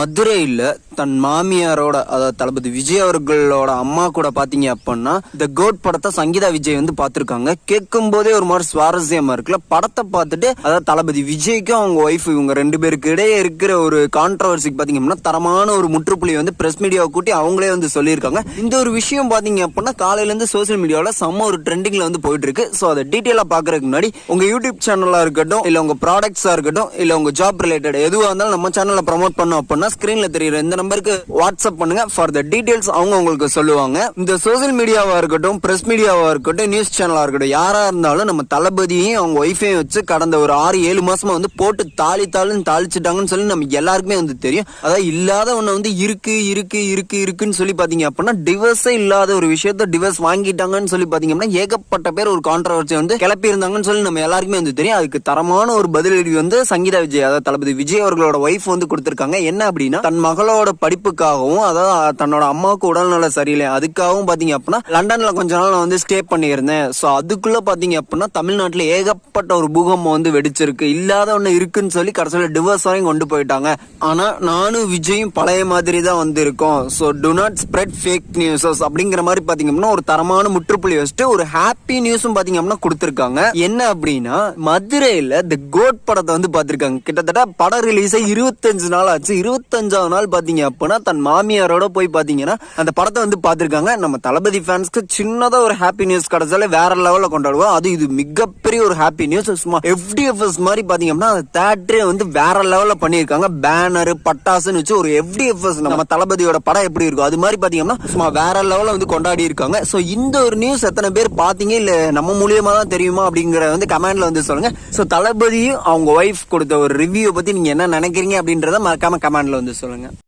மதுரையில் தன் மாமியாரோட அதாவது தளபதி விஜய் அவர்களோட அம்மா கூட பார்த்தீங்க அப்படின்னா இந்த கோட் படத்தை சங்கீதா விஜய் வந்து பார்த்துருக்காங்க கேட்கும் போதே ஒரு மாதிரி சுவாரஸ்யமா இருக்குல்ல? படத்தை பார்த்துட்டு அதாவது தளபதி விஜய்க்கும் அவங்க ஒய்ஃப் இவங்க ரெண்டு பேருக்கு இடையே இருக்கிற ஒரு கான்ட்ரவர்சிக்கு பார்த்தீங்க அப்படின்னா தரமான ஒரு முற்றுப்புள்ளி வந்து பிரஸ் மீடியாவை கூட்டி அவங்களே வந்து சொல்லியிருக்காங்க. இந்த ஒரு விஷயம் பார்த்தீங்க அப்படின்னா காலையிலேருந்து சோசியல் மீடியாவில் செம்ம ஒரு ட்ரெண்டிங்கில் வந்து போயிட்டு இருக்கு ஸோ அதை டீட்டெயிலாக பார்க்கறதுக்கு முன்னாடி உங்கள் யூடியூப் சேனலாக இருக்கட்டும் இல்லை உங்கள் ப்ராடக்ட்ஸாக இருக்கட்டும் இல்லை உங்கள் ஜாப் ரிலேட்டட் எதுவாக இருந்தாலும் நம்ம சேனலில் ப்ரமோட் பண்ணோம் அப்படின்னா ஸ்கிரீன்ல தெரியுற இந்த நம்பருக்கு வாட்ஸ்அப் பண்ணுங்க. ஃபார் த டீடைல்ஸ் அவங்க உங்களுக்கு சொல்லுவாங்க. இந்த சோசியல் மீடியாவா இருக்கட்டும் பிரஸ் மீடியாவா இருக்கட்டும் நியூஸ் சேனலா இருக்கட்டும் யாரா இருந்தாலும் நம்ம தளபதியும் அவங்க ஒய்ஃபையும் வச்சு கடந்த ஒரு ஆறு ஏழு மாசமா வந்து போட்டு தாளி தாளுன்னு தாளிச்சிட்டாங்கன்னு சொல்லி நம்ம எல்லாருக்குமே வந்து தெரியும். அதாவது இல்லாத ஒண்ணு வந்து இருக்கு இருக்கு இருக்கு இருக்குன்னு சொல்லி பாத்தீங்க அப்படின்னா டிவர்ஸே இல்லாத ஒரு விஷயத்த டிவர்ஸ் வாங்கிட்டாங்கன்னு சொல்லி பாத்தீங்க அப்படின்னா ஏகப்பட்ட பேர் ஒரு கான்ட்ரவர்சி வந்து கிளப்பி இருந்தாங்கன்னு சொல்லி நம்ம எல்லாருக்குமே வந்து தெரியும். அதுக்கு தரமான ஒரு பதிலடி வந்து சங்கீதா விஜய் அதாவது தளபதி விஜய் அவர்களோட ஒய்ஃப் வந்து கொடுத்துருக்காங்க. என்ன அப்படின்னா தன் மகளோட படிப்புக்காகவும் அதாவது தன்னோட அம்மாவுக்கு உடல்நல சரியில்லை. அதுக்காகவும் பாத்தீங்க அப்படின்னா லண்டன்ல கொஞ்ச நாள் நான் வந்து ஸ்டே பண்ணியிருந்தேன். ஸோ அதுக்குள்ள பாத்தீங்க அப்படின்னா தமிழ்நாட்டில் ஏகப்பட்ட ஒரு பூகம்பம் வந்து வெடிச்சிருக்கு. இல்லாத ஒன்று இருக்குன்னு சொல்லி கடைசியில் டிவோர்ஸ் வரையும் கொண்டு போயிட்டாங்க. ஆனா நானும் விஜயும் பழைய மாதிரி தான் வந்து இருக்கோம் so do not spread fake newses அப்படிங்கிற மாதிரி பாத்தீங்க அப்படின்னா ஒரு தரமான முற்றுப்புள்ளி வச்சுட்டு ஒரு ஹாப்பி நியூஸும் பாத்தீங்க அப்படின்னா கொடுத்துருக்காங்க. என்ன அப்படின்னா மதுரையில் தி கோட் படத்தை வந்து பார்த்துருக்காங்க. கிட்டத்தட்ட படம் ரிலீஸாக இருபத்தஞ்சு நாள் ஆச்சு. இருபத்தஞ்சாவது நாள் பார்த்தீங்க அப்படின்னா தன் மாமியாரோட போய் பார்த்தீங்கன்னா அந்த படத்தை வந்து பார்த்துருக்காங்க நம்ம தளபதி ஃபேன்ஸ்க்கு சின்னதாக ஒரு ஹாப்பி நியூஸ் கிடைச்சாலே வேற லெவலில் கொண்டாடுவோம் அது இது மிகப்பெரிய ஒரு ஹாப்பி நியூஸ் சும்மா எஃப்டிஎஃப்எஸ் மாதிரி பார்த்தீங்கன்னா அப்படின்னா அந்த தேட்டரே வந்து வேற லெவலில் பண்ணியிருக்காங்க. பேனர் பட்டாசுன்னு வச்சு ஒரு எஃப்டிஎஃப்எஸ் நம்ம தளபதியோட படம் எப்படி இருக்கும் அது மாதிரி பார்த்தீங்கன்னா சும்மா வேற லெவலில் வந்து கொண்டாடி இருக்காங்க. ஸோ இந்த ஒரு நியூஸ் எத்தனை பேர் பார்த்தீங்க இல்லை நம்ம மூலியமாக தான் தெரியுமா அப்படிங்கிற வந்து கமெண்ட்ல வந்து சொல்லுங்க. ஸோ தளபதியும் அவங்க ஒய்ஃப் கொடுத்த ஒரு ரிவ்யூ பற்றி நீங்கள் என்ன நினைக்கிறீங்க அப்படின்றத மறக்காம கமெண்ட்ல வந்து சொல்லுங்கள்